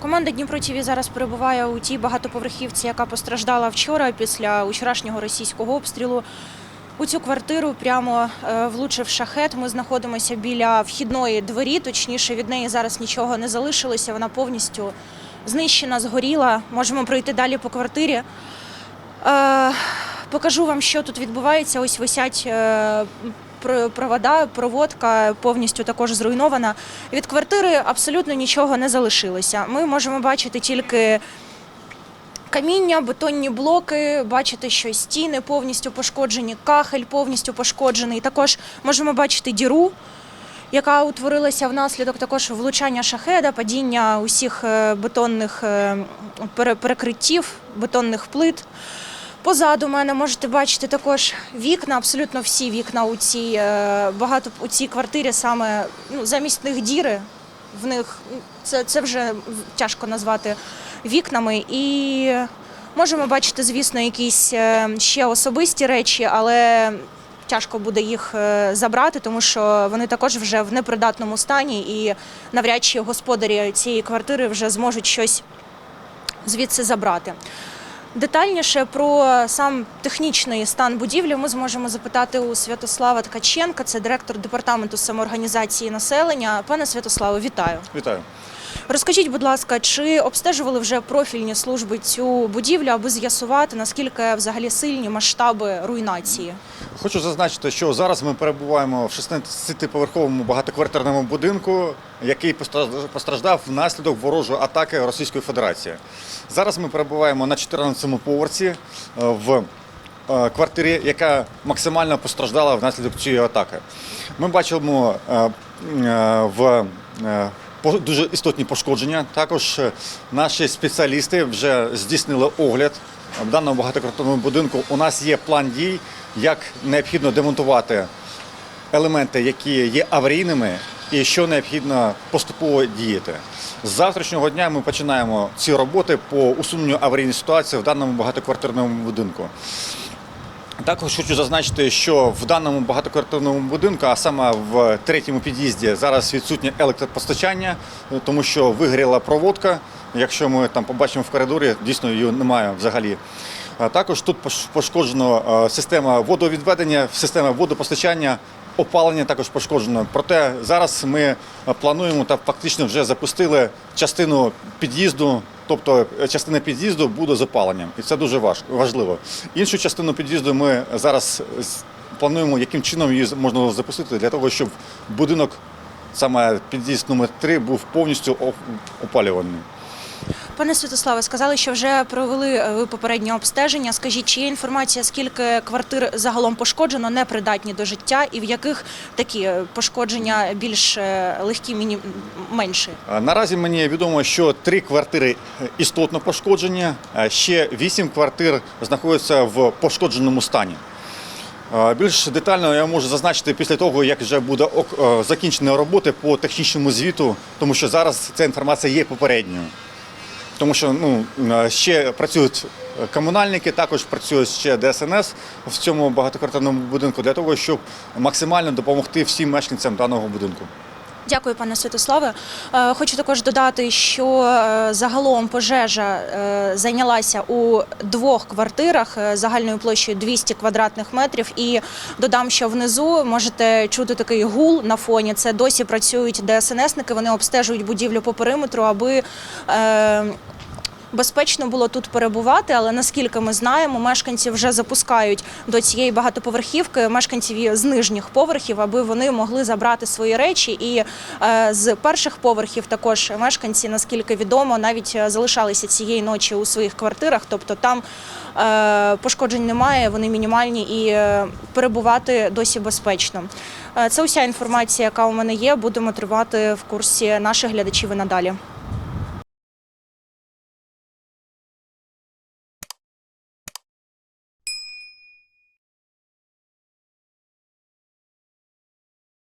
Команда Дніпро ТІВІ зараз перебуває у тій багатоповерхівці, яка постраждала вчора після вчорашнього російського обстрілу. У цю квартиру прямо е, влучив шахет. Ми знаходимося біля вхідної двері, точніше від неї зараз нічого не залишилося. Вона повністю знищена, згоріла. Можемо пройти далі по квартирі. Е, покажу вам, що тут відбувається. Ось висять е, провода, проводка повністю також зруйнована. Від квартири абсолютно нічого не залишилося. Ми можемо бачити тільки каміння, бетонні блоки, бачити, що стіни повністю пошкоджені, кахель повністю пошкоджений. Також можемо бачити діру. Яка утворилася внаслідок також влучання шахеда, падіння усіх е, бетонних е, перекриттів, бетонних плит. Позаду мене можете бачити також вікна, абсолютно всі вікна у цій е, багато у цій квартирі саме ну, замість них діри. В них це, це вже тяжко назвати вікнами. І можемо бачити, звісно, якісь е, ще особисті речі, але тяжко буде їх е, забрати, тому що вони також вже в непридатному стані, і навряд чи господарі цієї квартири вже зможуть щось звідси забрати. Детальніше про сам технічний стан будівлі ми зможемо запитати у Святослава Ткаченка, це директор департаменту самоорганізації населення. Пане Святославе, вітаю. Вітаю. Розкажіть, будь ласка, чи обстежували вже профільні служби цю будівлю, аби з'ясувати наскільки взагалі сильні масштаби руйнації? Хочу зазначити, що зараз ми перебуваємо в 16-поверховому багатоквартирному будинку, який постраждав- внаслідок ворожої атаки Російської Федерації. Зараз ми перебуваємо на 14-му поверсі е, в е, квартирі, яка максимально постраждала внаслідок цієї атаки. Ми бачимо е, в дуже істотні пошкодження. Також е, наші спеціалісти вже здійснили огляд в даному багатоквартирному будинку. У нас є план дій, як необхідно демонтувати елементи, які є аварійними, і що необхідно поступово діяти. З завтрашнього дня ми починаємо ці роботи по усуненню аварійної ситуації в даному багатоквартирному будинку. Також хочу зазначити, що в даному багатоквартирному будинку, а саме в третьому під'їзді, зараз відсутнє електропостачання, тому що вигоріла проводка. Якщо ми там побачимо в коридорі, дійсно її немає взагалі. Також тут пош- пошкоджено система водовідведення, система водопостачання, опалення також пошкоджено. Проте зараз ми плануємо та фактично вже запустили частину під'їзду. Тобто е, частина під'їзду буде з опаленням, і це дуже важливо. Іншу частину під'їзду ми зараз плануємо, яким чином її можна запустити для того, щоб будинок, саме під'їзд номер 3 був повністю опалюваний. Пане Святославе, сказали, що вже провели е, ви попереднє обстеження. Скажіть, чи є інформація, скільки квартир загалом пошкоджено, непридатні до життя, і в яких такі е, пошкодження більш е, легкі, міні... менші? Наразі мені відомо, що три квартири істотно пошкоджені, ще вісім квартир знаходяться в пошкодженому стані. Більш детально я можу зазначити після того, як вже буде е, роботи по технічному звіту, тому що зараз ця інформація є попередньою. Тому що ну, е, ще працюють е, комунальники, також працює ще ДСНС в цьому багатоквартирному будинку для того, щоб максимально допомогти всім мешканцям даного будинку. Дякую, пане Святославе. Е, Хочу також додати, що е, загалом пожежа е, зайнялася у двох квартирах загальною площею 200 квадратних метрів. І додам, що внизу можете чути такий гул на фоні. Це досі працюють ДСНСники. Вони обстежують будівлю по периметру, аби. Безпечно було тут перебувати, але наскільки ми знаємо, мешканці вже запускають до цієї багатоповерхівки мешканців з нижніх поверхів, аби вони могли забрати свої речі. І е, з перших поверхів також мешканці, наскільки відомо, навіть е, залишалися цієї ночі у своїх квартирах. Тобто там е, пошкоджень немає, вони мінімальні і перебувати досі безпечно. Це уся інформація, яка у мене є. Будемо тривати в курсі наших глядачів і надалі.